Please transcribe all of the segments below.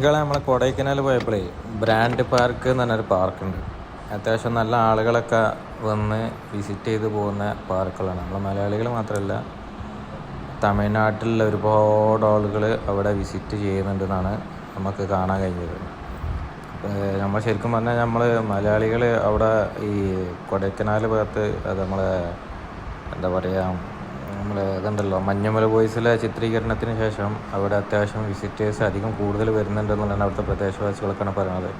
നിങ്ങളെ നമ്മളെ Kodaikanal പോയപ്പോഴേ brand park എന്ന് പറഞ്ഞൊരു പാർക്കുണ്ട് അത്യാവശ്യം നല്ല ആളുകളൊക്കെ വന്ന് വിസിറ്റ് ചെയ്ത് പോകുന്ന പാർക്കുകളാണ് നമ്മൾ മലയാളികൾ മാത്രമല്ല തമിഴ്നാട്ടിലുള്ള ഒരുപാട് ആളുകൾ അവിടെ വിസിറ്റ് ചെയ്യുന്നുണ്ടെന്നാണ് നമുക്ക് കാണാൻ കഴിഞ്ഞത്. നമ്മൾ ശരിക്കും പറഞ്ഞാൽ നമ്മൾ മലയാളികൾ അവിടെ ഈ കൊടൈക്കനാൽ ഭാഗത്ത് അത് നമ്മളെ എന്താ പറയുക നമ്മൾ ഇതുണ്ടല്ലോ മഞ്ഞമല ബോയ്സിലെ ചിത്രീകരണത്തിന് ശേഷം അവിടെ അത്യാവശ്യം വിസിറ്റേഴ്സ് അധികം കൂടുതൽ വരുന്നുണ്ടെന്നുള്ളതാണ് അവിടുത്തെ പ്രദേശവാസികളൊക്കെയാണ് പറയുന്നത്.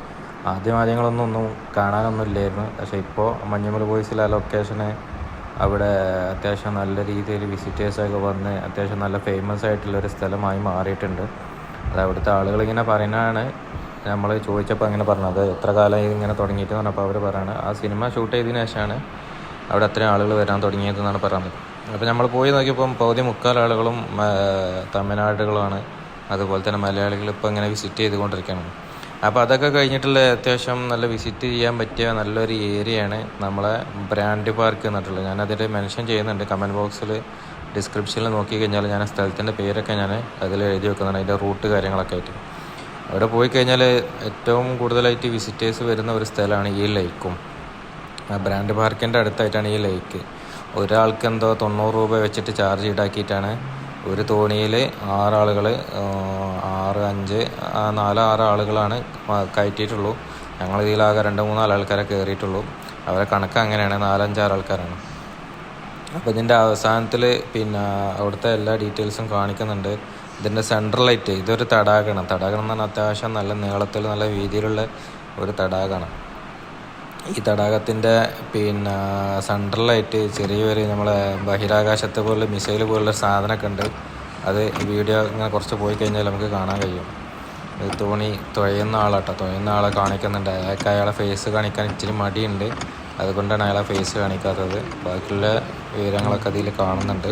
ആദ്യം ആദ്യങ്ങളൊന്നും ഒന്നും കാണാനൊന്നും ഇല്ലായിരുന്നു. പക്ഷേ ഇപ്പോൾ മഞ്ഞുമല ബോയ്സിലെ ആ ലൊക്കേഷന് അവിടെ അത്യാവശ്യം നല്ല രീതിയിൽ വിസിറ്റേഴ്സൊക്കെ വന്ന് അത്യാവശ്യം നല്ല ഫേമസ് ആയിട്ടുള്ള ഒരു സ്ഥലമായി മാറിയിട്ടുണ്ട്. അത് അവിടുത്തെ ആളുകൾ ഇങ്ങനെ പറയുന്നതാണ്. നമ്മൾ ചോദിച്ചപ്പോൾ അങ്ങനെ പറഞ്ഞത് എത്ര കാലമായി ഇങ്ങനെ തുടങ്ങിയിട്ട് പറഞ്ഞപ്പോൾ അവർ പറയുന്നത് ആ സിനിമ ഷൂട്ട് ചെയ്തതിന് ശേഷമാണ് അവിടെ അത്രയും ആളുകൾ വരാൻ തുടങ്ങിയതെന്നാണ് പറയുന്നത് അപ്പോൾ നമ്മൾ പോയി നോക്കിയപ്പം പകുതി മുക്കാൽ ആളുകളും തമിഴ്നാടുകളാണ് അതുപോലെ തന്നെ മലയാളികൾ ഇപ്പോൾ ഇങ്ങനെ വിസിറ്റ് ചെയ്തുകൊണ്ടിരിക്കുകയാണ്. അപ്പോൾ അതൊക്കെ കഴിഞ്ഞിട്ടുള്ള അത്യാവശ്യം നല്ല വിസിറ്റ് ചെയ്യാൻ പറ്റിയ നല്ലൊരു ഏരിയയാണ് നമ്മളെ ബ്രാൻഡ് പാർക്ക് എന്നിട്ടുള്ളത് ഞാനതിൽ മെൻഷൻ ചെയ്യുന്നുണ്ട്. കമന്റ് ബോക്സിൽ ഡിസ്ക്രിപ്ഷനിൽ നോക്കി കഴിഞ്ഞാൽ ഞാൻ ആ സ്ഥലത്തിന്റെ പേരൊക്കെ ഞാൻ അതിൽ എഴുതി വെക്കുന്നതാണ് അതിന്റെ റൂട്ട് കാര്യങ്ങളൊക്കെ ആയിട്ട്. അവിടെ പോയി കഴിഞ്ഞാൽ ഏറ്റവും കൂടുതലായിട്ട് വിസിറ്റേഴ്സ് വരുന്ന ഒരു സ്ഥലമാണ് ഈ ലേക്കും ബ്രാൻഡ് പാർക്കിന്റെ അടുത്തായിട്ടാണ് ഈ ലേക്ക് ഒരാൾക്ക് എന്തോ തൊണ്ണൂറ് രൂപ വെച്ചിട്ട് ചാർജ് ഈടാക്കിയിട്ടാണ് ഒരു തോണിയിൽ ആറാളുകൾ ആറ് അഞ്ച് നാലോ ആറ് ആളുകളാണ് കയറ്റിയിട്ടുള്ളൂ. ഞങ്ങൾ ഇതിലാകെ രണ്ട് മൂന്നാൽ ആൾക്കാരെ കയറിയിട്ടുള്ളൂ അവരെ കണക്ക് അങ്ങനെയാണ്. നാലഞ്ചാറ് ആൾക്കാരാണ്. അപ്പോൾ ഇതിന്റെ അവസാനത്തിൽ പിന്നെ അവിടുത്തെ എല്ലാ ഡീറ്റെയിൽസും കാണിക്കുന്നുണ്ട്. ഇതിന്റെ സെൻട്രൽ ലൈറ്റ് ഇതൊരു തടാകമാണ്. തടാകം എന്ന് പറഞ്ഞാൽ അത്യാവശ്യം നല്ല നീളത്തിൽ നല്ല വീതിയിലുള്ള ഒരു തടാകമാണ്. ഈ തടാകത്തിന്റെ പിന്നെ സെൻട്രലായിട്ട് ചെറിയൊരു നമ്മളെ ബഹിരാകാശത്തെ പോലെ മിസൈൽ പോലുള്ള സാധനമൊക്കെ ഉണ്ട്. അത് വീഡിയോ ഇങ്ങനെ കുറച്ച് പോയി കഴിഞ്ഞാൽ നമുക്ക് കാണാൻ കഴിയും. തോണി തുഴയുന്ന ആളാട്ടോ. തുഴയുന്ന ആളെ കാണിക്കുന്നുണ്ട്. അയാൾക്ക് അയാളെ ഫേസ് കാണിക്കാൻ ഇച്ചിരി മടിയുണ്ട്. അതുകൊണ്ടാണ് അയാളെ ഫേസ് കാണിക്കാത്തത്. ബാക്കിയുള്ള വിവരങ്ങളൊക്കെ അതിൽ കാണുന്നുണ്ട്.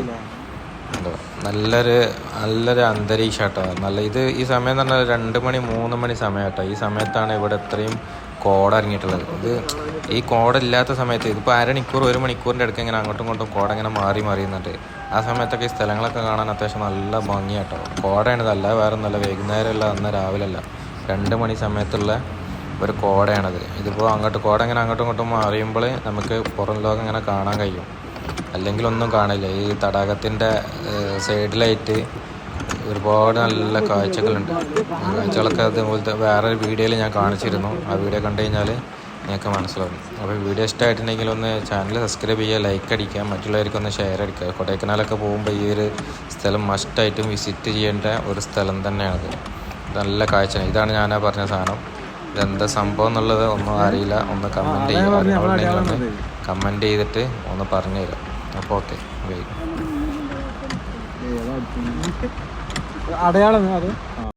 എന്തോ നല്ലൊരു നല്ലൊരു അന്തരീക്ഷം കേട്ടോ നല്ല ഇത് ഈ സമയം എന്ന് പറഞ്ഞാൽ രണ്ട് മണി മൂന്ന് മണി സമയം കേട്ടോ ഈ സമയത്താണ് ഇവിടെ ഇത്രയും കോട ഇറങ്ങിയിട്ടുള്ളത് ഇത് ഈ കോട ഇല്ലാത്ത സമയത്ത് ഇതിപ്പോൾ അരമണിക്കൂർ ഒരു മണിക്കൂറിന്റെ അടുക്ക് ഇങ്ങനെ അങ്ങോട്ടും ഇങ്ങോട്ടും കോട ഇങ്ങനെ മാറി മാറിയുന്നുണ്ട് ആ സമയത്തൊക്കെ ഈ സ്ഥലങ്ങളൊക്കെ കാണാൻ അത്യാവശ്യം നല്ല ഭംഗി കോടയാണിതല്ല വേറെ ഒന്നല്ല വൈകുന്നേരമല്ല അന്ന് രാവിലെ അല്ല രണ്ട് മണി സമയത്തുള്ള ഒരു കോടയാണത്. ഇതിപ്പോൾ അങ്ങോട്ട് കോട ഇങ്ങനെ അങ്ങോട്ടും ഇങ്ങോട്ടും മാറിയുമ്പോൾ നമുക്ക് പുറം ലോകം ഇങ്ങനെ കാണാൻ കഴിയും. അല്ലെങ്കിൽ ഒന്നും കാണില്ല. ഈ തടാകത്തിന്റെ സൈഡിലായിട്ട് ഒരുപാട് നല്ല കാഴ്ചകളുണ്ട്. ആ കാഴ്ചകളൊക്കെ അതുപോലത്തെ വേറെ വീഡിയോയിൽ ഞാൻ കാണിച്ചിരുന്നു. ആ വീഡിയോ കണ്ടു കഴിഞ്ഞാൽ നിങ്ങൾക്ക് മനസ്സിലാവും. അപ്പോൾ വീഡിയോ ഇഷ്ടമായിട്ടുണ്ടെങ്കിൽ ഒന്ന് ചാനൽ സബ്സ്ക്രൈബ് ചെയ്യുക ലൈക്ക് അടിക്കുക മറ്റുള്ളവർക്ക് ഒന്ന് ഷെയർ അടിക്കുക. കൊടൈക്കനാലൊക്കെ പോകുമ്പോൾ ഈ ഒരു സ്ഥലം മസ്റ്റായിട്ടും വിസിറ്റ് ചെയ്യേണ്ട ഒരു സ്ഥലം തന്നെയാണത്. നല്ല കാഴ്ച. ഇതാണ് ഞാൻ പറഞ്ഞ സാധനം. ഇതെന്താ സംഭവം എന്നുള്ളത് ഒന്നും അറിയില്ല. ഒന്ന് കമന്റ് ചെയ്യുക. കമന്റ് ചെയ്തിട്ട് ഒന്ന് പറഞ്ഞു തരാം അപ്പോൾ ഓക്കെ അടയാളം അത്?